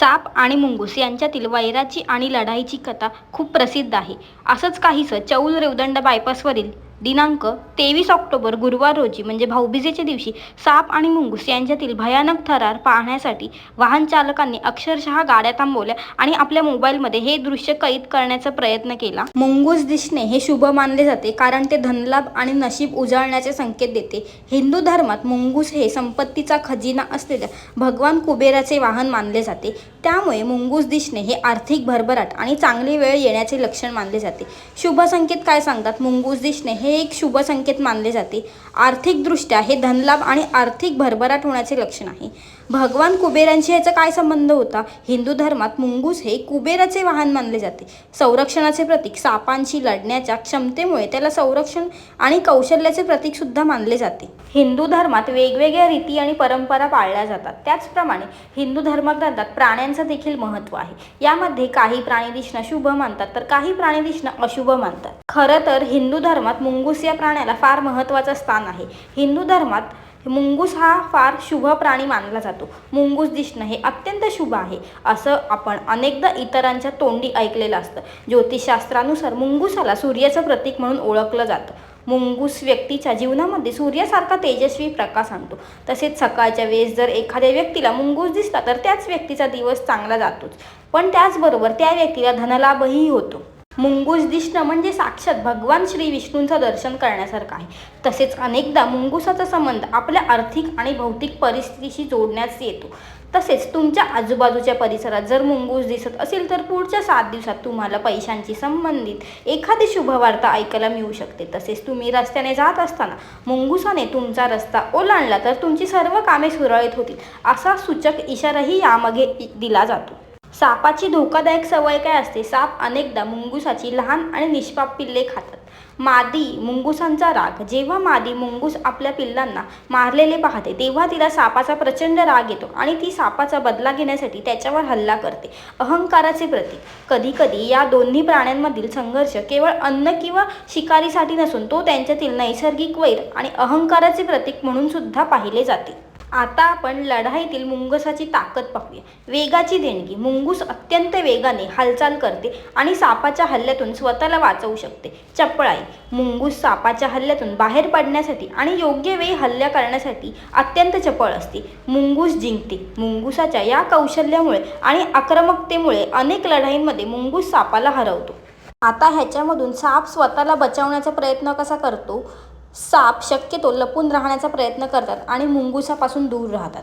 साप आणि मुंगूस यांच्यातील वैराची आणि लढाईची कथा खूप प्रसिद्ध आहे. असंच काहीसं चौल रेवदंड बायपासवरील दिनांक तेवीस ऑक्टोबर गुरुवार रोजी म्हणजे भाऊबीजेच्या दिवशी साप आणि मुंगूस यांच्यातील भयानक थरार पाहण्यासाठी वाहन चालकांनी अक्षरशः गाड्या थांबवल्या आणि आपल्या मोबाईलमध्ये हे दृश्य कैद करण्याचा प्रयत्न केला. मुंगूस दिसणे हे शुभ मानले जाते कारण ते धनलाभ आणि नशीब उजळण्याचे संकेत देते. हिंदू धर्मात मुंगूस हे संपत्तीचा खजिना असलेल्या भगवान कुबेराचे वाहन मानले जाते. त्यामुळे मुंगूस दिसणे हे आर्थिक भरभराट आणि चांगली वेळ येण्याचे लक्षण मानले जाते. शुभ संकेत काय सांगतात? मुंगूस दिसणे हे हे एक शुभ संकेत मानले जाते. आर्थिकदृष्ट्या हे धनलाभ आणि आर्थिक भरभराट होण्याचे लक्षण आहे. भगवान कुबेरांशी याचा काय संबंध होता? हिंदू धर्मात मुंगूस हे कुबेराचे वाहन मानले जाते. संरक्षणाचे प्रतीक सापांशी लढण्याच्या क्षमतेमुळे त्याला संरक्षण आणि कौशल्याचे प्रतीक सुद्धा मानले जाते. हिंदू धर्मात वेगवेगळ्या रीती आणि परंपरा पाळल्या जातात. त्याचप्रमाणे हिंदू धर्मग्रंथात प्राण्यांचं देखील महत्त्व आहे. यामध्ये काही प्राणी दिसणं शुभ मानतात तर काही प्राणी दिसणं अशुभ मानतात. खरं तर हिंदू धर्मात मुंगूस या प्राण्याला फार महत्त्वाचं स्थान आहे. हिंदू धर्मात मुंगूस हा फार शुभ प्राणी मानला जातो. मुंगूस दिसणं हे अत्यंत शुभ आहे असं आपण अनेकदा इतरांच्या तोंडी ऐकलेलं असतं. ज्योतिषशास्त्रानुसार मुंगूसाला सूर्याचं प्रतीक म्हणून ओळखलं जातं. मुंगूस व्यक्तीच्या जीवनामध्ये सूर्यासारखा तेजस्वी प्रकाश आणतो. तसेच सकाळच्या वेळेस जर एखाद्या व्यक्तीला मुंगूस दिसला तर त्याच व्यक्तीचा दिवस चांगला जातोच. पण त्याचबरोबर त्या व्यक्तीला धनलाभही होतो. मुंगूस दिसणं म्हणजे साक्षात भगवान श्री विष्णूंचं दर्शन करण्यासारखं आहे. तसेच अनेकदा मुंगुसाचा संबंध आपल्या आर्थिक आणि भौतिक परिस्थितीशी जोडण्यास येतो. तसेच तुमच्या आजूबाजूच्या परिसरात जर मुंगूस दिसत असेल तर पुढच्या सात दिवसात तुम्हाला पैशांची संबंधित एखादी शुभवार्ता ऐकायला मिळू शकते. तसेच तुम्ही रस्त्याने जात असताना मुंगुसाने तुमचा रस्ता ओलांडला तर तुमची सर्व कामे सुरळीत होतील असा सूचक इशाराही यामागे दिला जातो. सापाची धोकादायक सवय काय असते? साप अनेकदा मुंगुसाची लहान आणि निष्पाप पिल्ले खातात. मादी मुंगुसांचा राग. जेव्हा मादी मुंगूस आपल्या पिल्लांना मारलेले पाहते तेव्हा तिला सापाचा प्रचंड राग येतो आणि ती सापाचा बदला घेण्यासाठी त्याच्यावर हल्ला करते. अहंकाराचे प्रतीक. कधीकधी या दोन्ही प्राण्यांमधील संघर्ष केवळ अन्न किंवा शिकारीसाठी नसून तो त्यांच्यातील नैसर्गिक वैर आणि अहंकाराचे प्रतीक म्हणून सुद्धा पाहिले जाते. आता आपण लढाईतील मुंगसाची ताकद पाहूया. वेगाची देणगी. मुंगूस अत्यंत वेगाने हालचाल करते आणि सापाच्या हल्ल्यातून स्वतःला वाचवू शकते. चपळाई. मुंगूस सापाच्या हल्ल्यातून बाहेर पडण्यासाठी आणि योग्य वेळी हल्ला करण्यासाठी अत्यंत चपळ असते. मुंगूस जिंकते. मुंगुसाच्या या कौशल्यामुळे आणि आक्रमकतेमुळे अनेक लढाईंमध्ये मुंगूस सापाला हरवतो. आता ह्याच्यामधून साप स्वतःला बचावण्याचा प्रयत्न कसा करतो? साप शक्यतो लपून राहण्याचा प्रयत्न करतात आणि मुंगुसापासून दूर राहतात.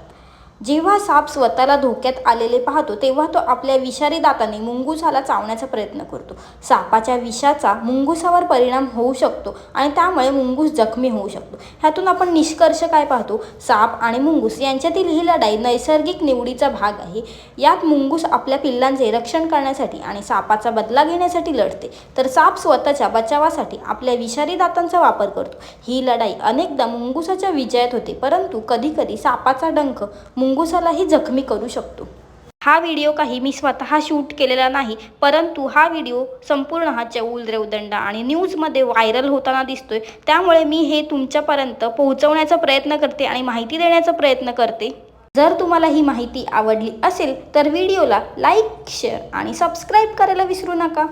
जेव्हा साप स्वतःला धोक्यात आलेले पाहतो तेव्हा तो आपल्या विषारी दाताने मुंगुसाला चावण्याचा प्रयत्न करतो. सापाच्या विषाचा मुंगुसावर परिणाम होऊ शकतो आणि त्यामुळे मुंगूस जखमी होऊ शकतो. ह्यातून आपण निष्कर्ष काय पाहतो? साप आणि मुंगूस यांच्यातील ही लढाई नैसर्गिक निवडीचा भाग आहे. यात मुंगूस आपल्या पिल्लांचे रक्षण करण्यासाठी आणि सापाचा बदला घेण्यासाठी लढते. तर साप स्वतःच्या बचावासाठी आपल्या विषारी दातांचा वापर करतो. ही लढाई अनेकदा मुंगुसाच्या विजयात होते परंतु कधीकधी सापाचा डंख मुंगुसालाही जखमी करू शकतो. हा व्हिडिओ काही मी स्वतः शूट केलेला नाही परंतु हा व्हिडिओ संपूर्ण हा चौल रेवदंड आणि न्यूजमध्ये व्हायरल होताना दिसतोय. त्यामुळे मी हे तुमच्यापर्यंत पोहोचवण्याचा प्रयत्न करते आणि माहिती देण्याचा प्रयत्न करते. जर तुम्हाला ही माहिती आवडली असेल तर व्हिडिओला लाईक शेअर आणि सबस्क्राईब करायला विसरू नका.